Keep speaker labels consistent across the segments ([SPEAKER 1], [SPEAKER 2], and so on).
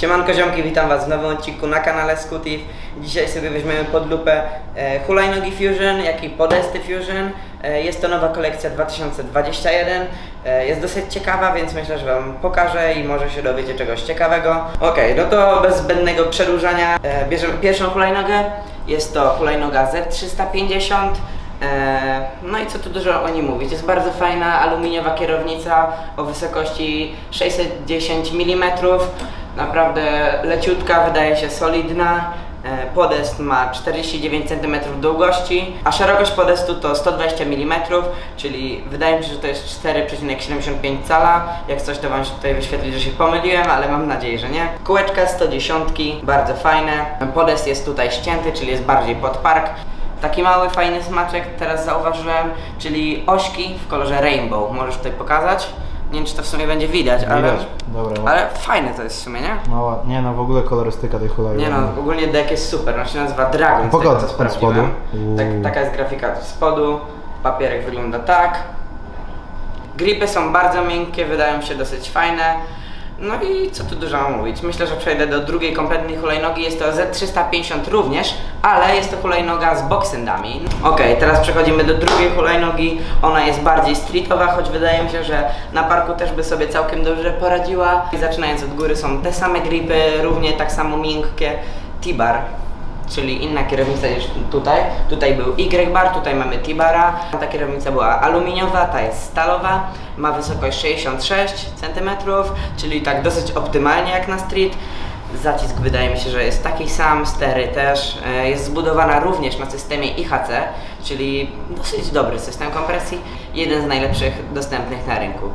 [SPEAKER 1] Siemanko ziomki, witam was w nowym odcinku na kanale Scootif. Dzisiaj sobie weźmiemy pod lupę e, hulajnogi Fusion, jak i podesty Fusion. E, jest to nowa kolekcja 2021. E, jest dosyć ciekawa, więc myślę, że wam pokażę i może się dowiecie czegoś ciekawego. Okej, no to bez zbędnego przedłużania bierzemy pierwszą hulajnogę. Jest to hulajnoga Z350. E, No i co tu dużo o niej mówić? Jest bardzo fajna aluminiowa kierownica o wysokości 610 mm. Naprawdę leciutka, wydaje się solidna. E, Podest ma 49 cm długości, a szerokość podestu to 120 mm, czyli wydaje mi się, że to jest 4,75 cala. Jak coś to Wam się tutaj wyświetli, że się pomyliłem, ale mam nadzieję, że nie. Kółeczka 110, bardzo fajne. Podest jest tutaj ścięty, czyli jest bardziej pod park. Taki mały, fajny smaczek teraz zauważyłem, czyli ośki w kolorze rainbow. Możesz tutaj pokazać? Nie wiem, czy to w sumie będzie widać, ale,
[SPEAKER 2] Widać. Dobra.
[SPEAKER 1] ale fajne to jest w sumie, nie?
[SPEAKER 2] No ładnie, nie no w ogóle kolorystyka tej hulajnogi.
[SPEAKER 1] Nie no, ogólnie deck jest super, on się nazywa Dragon. z
[SPEAKER 2] Pogoda
[SPEAKER 1] tego, co
[SPEAKER 2] od
[SPEAKER 1] sprawdziłem.
[SPEAKER 2] spodu. Uuu.
[SPEAKER 1] Tak, taka jest grafika od spodu, papierek wygląda tak. Gripy są bardzo miękkie, wydają się dosyć fajne. No i co tu dużo mówić? Myślę, że przejdę do drugiej kompletnej hulajnogi. Jest to Z350 również, ale jest to hulajnoga z boxendami. Okej, teraz przechodzimy do drugiej hulajnogi. Ona jest bardziej streetowa, choć wydaje mi się, że na parku też by sobie całkiem dobrze poradziła. I zaczynając od góry są te same gripy, równie tak samo miękkie. T-bar, czyli inna kierownica niż tutaj. Tutaj był Y-bar, tutaj mamy T-bara. Ta kierownica była aluminiowa, ta jest stalowa. Ma wysokość 66 cm, czyli tak dosyć optymalnie jak na street. Zacisk wydaje mi się, że jest taki sam, stery też. E, Jest zbudowana również na systemie IHC, czyli dosyć dobry system kompresji. Jeden z najlepszych dostępnych na rynku.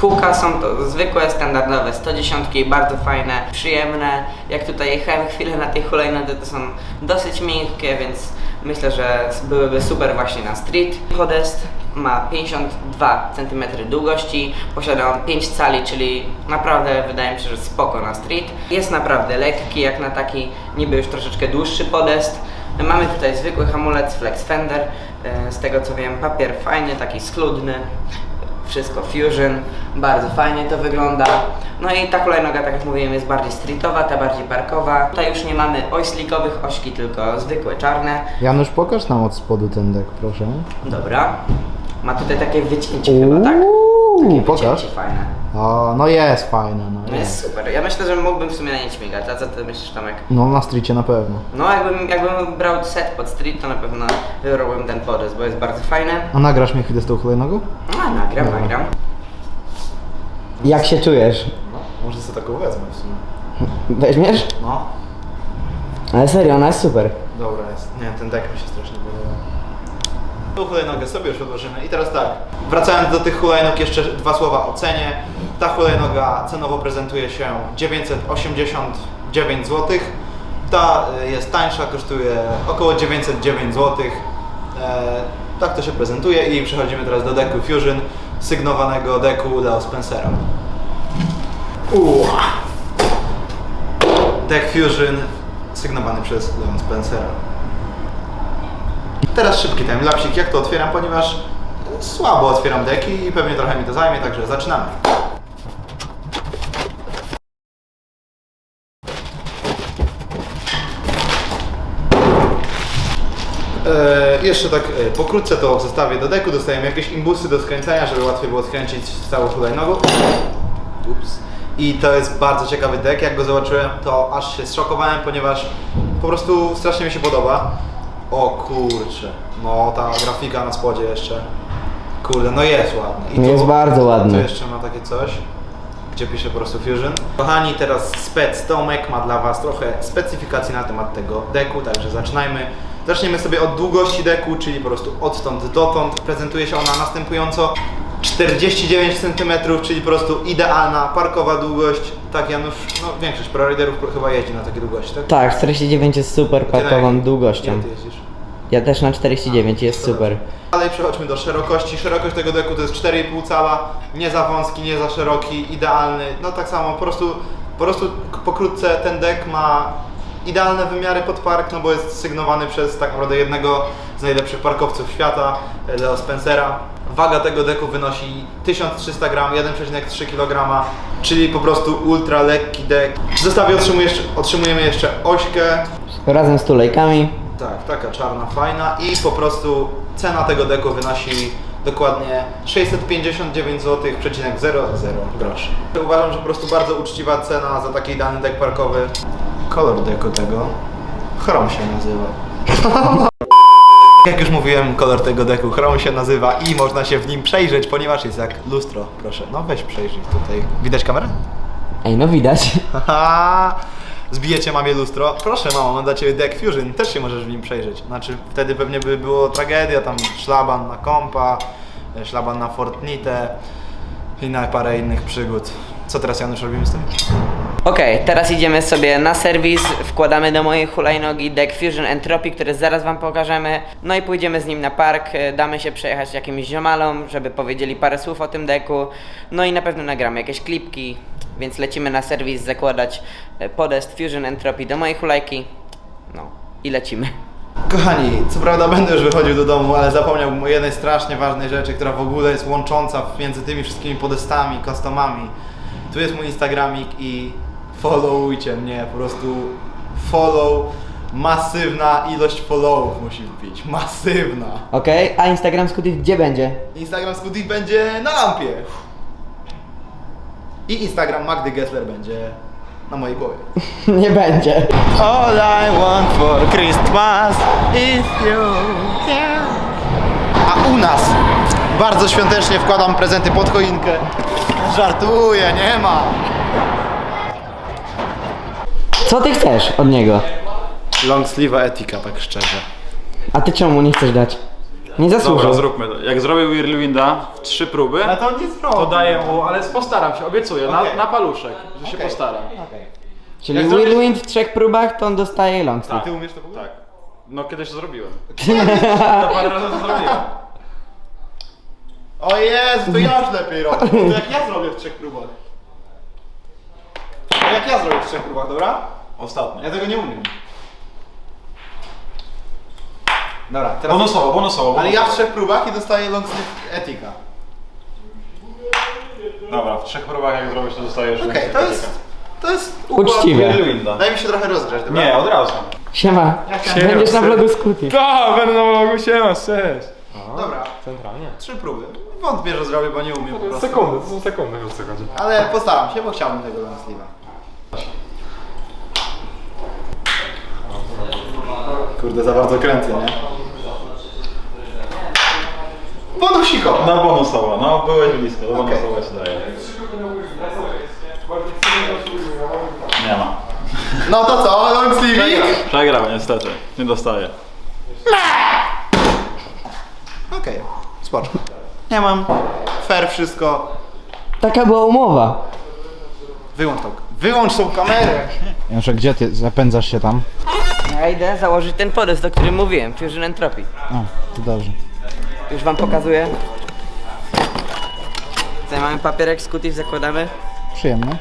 [SPEAKER 1] Kółka są to zwykłe, standardowe 110, bardzo fajne, przyjemne. Jak tutaj jechałem chwilę na tej hulajnodze, to są dosyć miękkie, więc myślę, że byłyby super właśnie na street. Podest ma 52 cm długości, posiada on 5 cali, czyli naprawdę wydaje mi się, że spoko na street. Jest naprawdę lekki, jak na taki niby już troszeczkę dłuższy podest. Mamy tutaj zwykły hamulec Flex Fender, e, z tego co wiem papier fajny, taki schludny wszystko fusion, bardzo fajnie to wygląda. No i ta hulajnoga, tak jak mówiłem, jest bardziej streetowa, ta bardziej parkowa. Tutaj już nie mamy oślikowych ośki, tylko zwykłe czarne.
[SPEAKER 2] Janusz, pokaż nam od spodu ten dek, proszę.
[SPEAKER 1] Dobra. Ma tutaj takie wycięcie chyba, tak?
[SPEAKER 2] Uuu, pokaż.
[SPEAKER 1] fajne.
[SPEAKER 2] O, no jest fajne, no
[SPEAKER 1] No jest super. Ja myślę, że mógłbym w sumie na nie śmigać. A co ty myślisz, Tomek?
[SPEAKER 2] No na streetie na pewno.
[SPEAKER 1] No jakbym, jakbym brał set pod street, to na pewno wybrałbym ten podest, bo jest bardzo fajny.
[SPEAKER 2] A nagrasz mnie chwilę z tą hulajnogą?
[SPEAKER 1] A, nagram,
[SPEAKER 2] Dobra.
[SPEAKER 1] nagram. Jak się czujesz?
[SPEAKER 2] No, może sobie taką wezmę w sumie.
[SPEAKER 1] Weźmiesz?
[SPEAKER 2] No,
[SPEAKER 1] Ale serio, ona jest super.
[SPEAKER 2] dobra jest. Nie, ten dek mi się strasznie podoba. Tą hulajnogę sobie już odłożymy. I teraz tak, wracając do tych hulajnog, jeszcze dwa słowa o cenie. Ta hulajnoga cenowo prezentuje się 989 zł. Ta y, jest tańsza, kosztuje około 909 zł. E, tak to się prezentuje i przechodzimy teraz do deku Fusion, sygnowanego deku Leo Spencera. Uła. Deck Fusion sygnowany przez Leon Spencera. Teraz szybki timelapsik, jak to otwieram, ponieważ słabo otwieram deki i pewnie trochę mi to zajmie, także zaczynamy. E, jeszcze tak e, pokrótce to zostawię do deku, dostajemy jakieś imbusy do skręcenia, żeby łatwiej było skręcić całą hulajnogą. Ups. I to jest bardzo ciekawy deck, jak go zobaczyłem to aż się zszokowałem, ponieważ po prostu strasznie mi się podoba. O kurczę, no ta grafika na spodzie jeszcze. Kurde, no jest ładny.
[SPEAKER 1] Jest bardzo ładny.
[SPEAKER 2] Tu jeszcze ma takie coś, gdzie pisze po prostu Fusion. Kochani, teraz spec Tomek ma dla Was trochę specyfikacji na temat tego deku, także zaczynajmy. Zaczniemy sobie od długości deku, czyli po prostu odtąd dotąd. Prezentuje się ona następująco. 49 cm, czyli po prostu idealna parkowa długość. Tak Janusz, no większość proriderów chyba jeździ na takie długości, tak?
[SPEAKER 1] Tak, 49 jest super
[SPEAKER 2] Ty na
[SPEAKER 1] parkową
[SPEAKER 2] jakiej-
[SPEAKER 1] długością.
[SPEAKER 2] Ile ty jeździsz?
[SPEAKER 1] Ja też na 49 jest super.
[SPEAKER 2] Dalej przechodźmy do szerokości. Szerokość tego deku to jest 4,5 cala, nie za wąski, nie za szeroki, idealny. No tak samo, po prostu, po prostu pokrótce ten dek ma idealne wymiary pod park, no bo jest sygnowany przez tak naprawdę jednego z najlepszych parkowców świata, Leo Spencera. Waga tego deku wynosi 1300 gram, 1,3 kg, czyli po prostu ultra lekki dek. W zestawie otrzymujesz, otrzymujemy jeszcze ośkę,
[SPEAKER 1] Razem z tulejkami.
[SPEAKER 2] Tak, taka czarna, fajna i po prostu cena tego deku wynosi dokładnie 659 zł, przecinek 00 groszy. Uważam, że po prostu bardzo uczciwa cena za taki dany dek parkowy. Kolor deku tego chrom się nazywa. Jak już mówiłem, kolor tego deku chrom się nazywa i można się w nim przejrzeć, ponieważ jest jak lustro. Proszę, no weź przejrzyj tutaj. Widać kamerę?
[SPEAKER 1] Ej, no widać.
[SPEAKER 2] Haha, zbijecie mamie lustro. Proszę mamo, mam dla ciebie deck Fusion, też się możesz w nim przejrzeć. Znaczy wtedy pewnie by było tragedia, tam szlaban na kompa, e, szlaban na Fortnite i na parę innych przygód. Co teraz Janusz robimy z tym?
[SPEAKER 1] Okej, teraz idziemy sobie na serwis, wkładamy do mojej hulajnogi deck Fusion Entropy, który zaraz wam pokażemy. No i pójdziemy z nim na park, e, damy się przejechać jakimś ziomalom, żeby powiedzieli parę słów o tym deku. No i na pewno nagramy jakieś klipki, więc lecimy na serwis zakładać e, podest Fusion Entropy do mojej hulajki. No i lecimy.
[SPEAKER 2] Kochani, co prawda będę już wychodził do domu, ale zapomniałbym o jednej strasznie ważnej rzeczy, która w ogóle jest łącząca między tymi wszystkimi podestami, customami. Tu jest mój Instagramik i followujcie mnie, po prostu follow, masywna ilość followów musi wbić, masywna.
[SPEAKER 1] Okej, a Instagram Scooty gdzie będzie?
[SPEAKER 2] Instagram Scooty będzie na lampie. I Instagram Magdy Gessler będzie na mojej głowie.
[SPEAKER 1] Nie będzie.
[SPEAKER 2] All I want for Christmas is you. A u nas bardzo świątecznie wkładam prezenty pod choinkę. Żartuję, nie ma.
[SPEAKER 1] Co ty chcesz od niego?
[SPEAKER 2] Long sleeve etika, tak szczerze.
[SPEAKER 1] A ty czemu mu nie chcesz dać? Nie zasłużył.
[SPEAKER 3] Dobra, zróbmy to. Jak zrobię Whirlwinda w trzy próby,
[SPEAKER 2] Ale to nie zrobię.
[SPEAKER 3] to daję mu, ale postaram się, obiecuję,
[SPEAKER 2] Okej.
[SPEAKER 3] na, na paluszek, że się
[SPEAKER 2] Okej.
[SPEAKER 3] postaram.
[SPEAKER 1] Czyli
[SPEAKER 3] Jak zrobisz-
[SPEAKER 1] Whirlwind w trzech próbach, to on dostaje long sleeve.
[SPEAKER 2] Ty umiesz to ogóle?
[SPEAKER 3] Tak. No kiedyś to zrobiłem. No parę razy to zrobiłem.
[SPEAKER 2] O Jezu, to ja już lepiej robię. To jak ja zrobię w trzech próbach. To jak ja zrobię w trzech próbach, dobra?
[SPEAKER 3] Ostatnio.
[SPEAKER 2] Ja tego nie umiem. Dobra, teraz...
[SPEAKER 3] Bonusowo, bonusowo.
[SPEAKER 2] Ale ja w trzech próbach i dostaję long etika.
[SPEAKER 3] Dobra, w trzech próbach jak zrobisz to dostajesz...
[SPEAKER 2] Okej, to jest... To jest układ-.
[SPEAKER 3] Whirlwinda.
[SPEAKER 2] Daj mi się trochę rozgrzać, dobra?
[SPEAKER 3] Nie, od razu.
[SPEAKER 1] Siema. Będziesz na vlogu Scooty.
[SPEAKER 3] Tak, będę na vlogu, siema, cześć.
[SPEAKER 2] Dobra,
[SPEAKER 4] Centralnie.
[SPEAKER 2] trzy próby. Wątpię, że zrobię, bo nie umiem po prostu.
[SPEAKER 4] Sekundy, to są sekundy, wiesz co chodzi.
[SPEAKER 2] Ale postaram się, bo chciałbym tego long sleeve'a. Kurde, za bardzo kręcę, nie? Bonusiko!
[SPEAKER 3] No bonusowo, no byłeś blisko, to
[SPEAKER 2] Okej.
[SPEAKER 3] bonusowo się daje. Nie ma.
[SPEAKER 2] No to co, long sleeve?
[SPEAKER 3] Przegrał niestety, nie dostaję.
[SPEAKER 2] Okej, spoczko. Nie mam. Fair wszystko.
[SPEAKER 1] Taka była umowa.
[SPEAKER 2] Wyłącz tą, wyłącz tą kamerę.
[SPEAKER 5] Janusza, gdzie ty zapędzasz się tam?
[SPEAKER 1] Ja idę założyć ten podest, o którym mówiłem, Fusion Entropy.
[SPEAKER 5] O, to dobrze.
[SPEAKER 1] Już wam pokazuję. Tutaj mamy papierek Scooty, zakładamy.
[SPEAKER 5] Przyjemne.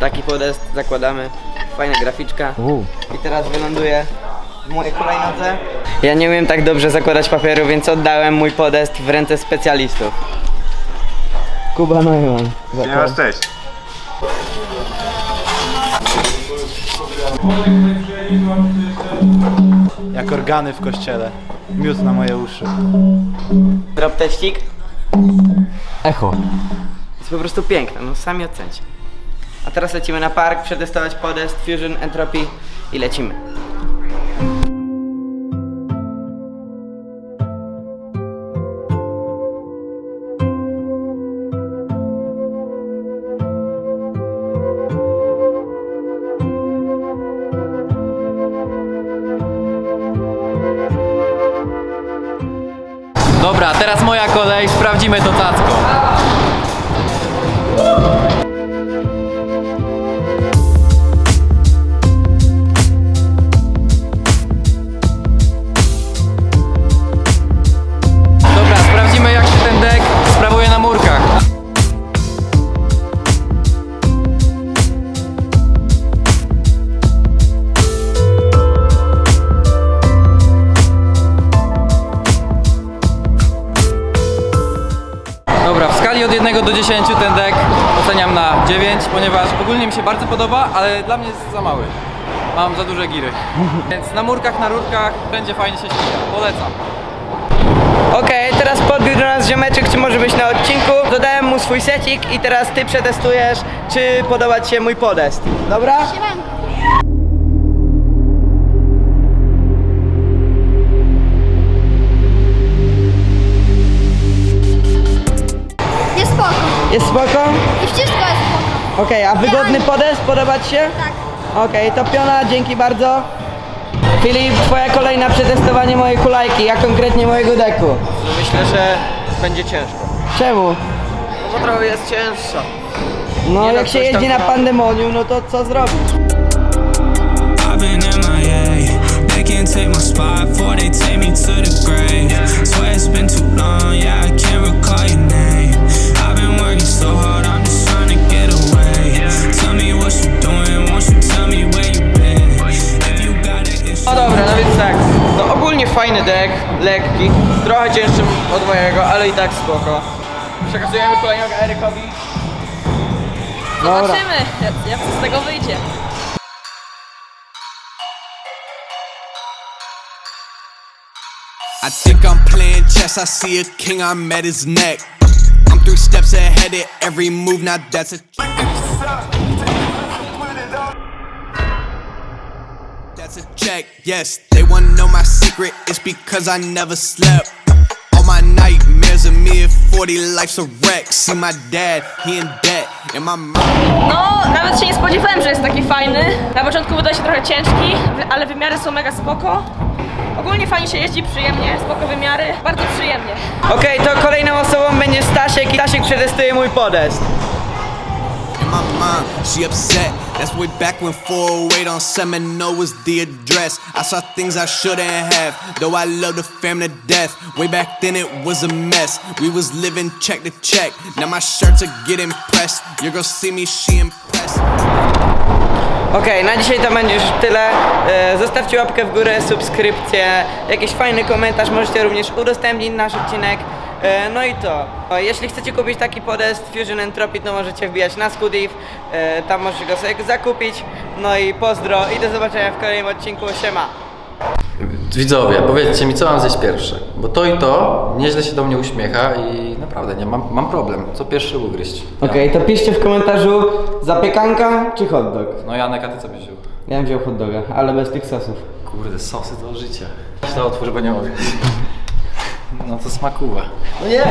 [SPEAKER 1] Taki podest zakładamy. Fajna graficzka. I teraz wyląduje w mojej hulajnodze. Ja nie umiem tak dobrze zakładać papieru, więc oddałem mój podest w ręce specjalistów. Kuba Neumann.
[SPEAKER 3] Nie masz cześć.
[SPEAKER 2] Jak organy w kościele. Miód na moje uszy.
[SPEAKER 1] Drop teścik.
[SPEAKER 5] Echo.
[SPEAKER 1] Jest po prostu piękne, no sami ocencie. A teraz lecimy na park, przetestować podest, Fusion, Entropy i lecimy.
[SPEAKER 6] Dobra, teraz moja kolej, sprawdzimy to cacko. 1 do 10 ten deck oceniam na 9, ponieważ ogólnie mi się bardzo podoba, ale dla mnie jest za mały. Mam za duże giry. Więc na murkach, na rurkach będzie fajnie się ściga. Polecam.
[SPEAKER 1] Okej, teraz podbił do nas ziomeczek, czy może być na odcinku. Dodałem mu swój secik i teraz ty przetestujesz, czy podoba ci się mój podest. Dobra?
[SPEAKER 4] Jest
[SPEAKER 1] Okej, a wygodny podest podoba ci się?
[SPEAKER 4] Tak.
[SPEAKER 1] Okej, to piona, dzięki bardzo. Filip, twoja kolejna przetestowanie mojej hulajki, a konkretnie mojego deku.
[SPEAKER 7] Myślę, że będzie ciężko.
[SPEAKER 1] Czemu?
[SPEAKER 7] No bo trochę jest cięższa.
[SPEAKER 1] No
[SPEAKER 7] Nie no,
[SPEAKER 1] jak się
[SPEAKER 7] coś tam
[SPEAKER 1] jeździ na pandemonium, no to co zrobić?
[SPEAKER 8] I've been MIA. They can't take my spot before they take me to the grave. Swear it's been too long, yeah, I can't recall your name.
[SPEAKER 7] Od mojego, ale i tak spoko. Przekazujemy kolejnego Erykowi.
[SPEAKER 9] Zobaczymy, jak, jak z tego wyjdzie.
[SPEAKER 8] I think I'm playing chess, I see a king, I'm at his neck. I'm three steps ahead of every move, now that's a That's a check, yes. They wanna know my secret, it's because I never slept. All my nightmares of me at 40, life's a wreck. See my dad, he in debt, and my mom.
[SPEAKER 9] No, nawet się nie spodziewałem, że jest taki fajny. Na początku wydaje się trochę ciężki, ale wymiary są mega spoko. Ogólnie fajnie się jeździ, przyjemnie, spoko wymiary, bardzo przyjemnie.
[SPEAKER 1] Okej, to kolejną osobą będzie Stasiek i Stasiek przetestuje mój podest.
[SPEAKER 8] in my mind, she upset. That's way back when 408 on Seminole was the address. I saw things I shouldn't have, though I love the fam to death. Way back then it was a mess. We was living check to check. Now my shirts are getting pressed. You're gonna see me, she impressed.
[SPEAKER 1] Okej, na dzisiaj to będzie już tyle. Zostawcie łapkę w górę, subskrypcję, jakiś fajny komentarz, możecie również udostępnić nasz odcinek. E, No i to. O, Jeśli chcecie kupić taki podest Fusion Entropy, to możecie wbijać na Scudiv, e, tam możecie go sobie zakupić. No i pozdro i do zobaczenia w kolejnym odcinku. Siema!
[SPEAKER 6] Widzowie, powiedzcie mi, co mam zjeść pierwsze? Bo to i to nieźle się do mnie uśmiecha i naprawdę nie mam, mam problem. Co pierwszy ugryźć?
[SPEAKER 1] Okej, to piszcie w komentarzu zapiekanka czy hot dog.
[SPEAKER 6] No Janek, a ty co byś wziął?
[SPEAKER 1] Ja bym wziął hot doga, ale bez tych sosów.
[SPEAKER 6] Kurde, sosy to życie. To otwórz, bo nie mogę. No to smakuwa. No nie!